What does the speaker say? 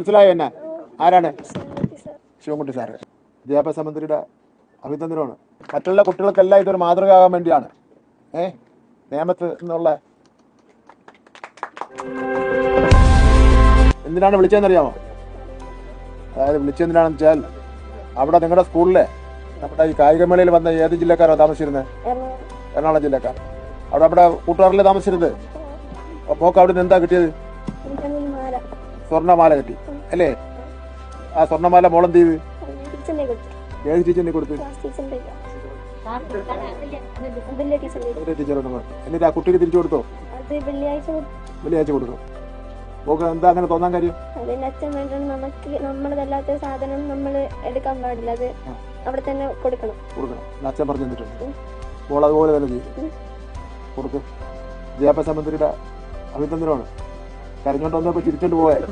മനസ്സിലായോ എന്നെ? ആരാണ്? ശിവൻകുട്ടി സാറ്. വിദ്യാഭ്യാസ മന്ത്രിയുടെ അഭിനന്ദനമാണ്. മറ്റുള്ള കുട്ടികൾക്കെല്ലാം ഇതൊരു മാതൃകയാകാൻ വേണ്ടിയാണ്. ഏ? നിയമത്ത് എന്നുള്ള എന്തിനാണ് വിളിച്ചതെന്നറിയാമോ? അതായത് വിളിച്ചെന്തിനാണെന്ന് വെച്ചാൽ അവിടെ നിങ്ങളുടെ സ്കൂളിലെ നമ്മുടെ ഈ കായികമേളയിൽ വന്ന ഏത് ജില്ലക്കാരോ താമസിച്ചിരുന്നത്? എറണാകുളം. ജില്ലക്കാർ. അവിടെ അവിടെ കൂട്ടുകാരിലെ താമസിച്ചിരുന്നത്? പോക്ക് അവിടെ നിന്ന് എന്താ കിട്ടിയത്? സ്വർണമാല കിട്ടി. അല്ലേ? ആ സ്വർണമാല മോളം തീവ് ടീച്ചറിനെ കൊടുത്തു. ഏത് ടീച്ചറിനെ കൊടുത്ത്? ടീച്ചറോട്. എന്നിട്ട് ആ കുട്ടിക്ക് തിരിച്ചു കൊടുത്തോ? വെള്ളിയാഴ്ച കൊടുത്തു. കൊടുത്തു? എന്താ അങ്ങനെ തോന്നാൻ കാര്യം? അച്ഛൻ വേണ്ടത് നമുക്ക് നമ്മളതല്ലാത്ത സാധനം നമ്മൾ എടുക്കാൻ പാടില്ല. അത് അവിടെ തന്നെ കൊടുക്കണം. കൊടുക്കണം. അച്ഛൻ പറഞ്ഞു തന്നിട്ടുണ്ട്. അപ്പോൾ അതുപോലെ തന്നെ ചെയ്യും കൊടുക്ക്. വിദ്യാഭ്യാസ മന്ത്രിയുടെ അഭിനന്ദനമാണ്. കരഞ്ഞോണ്ട് വന്നപ്പോ ചിരിച്ചോണ്ട് പോയാൽ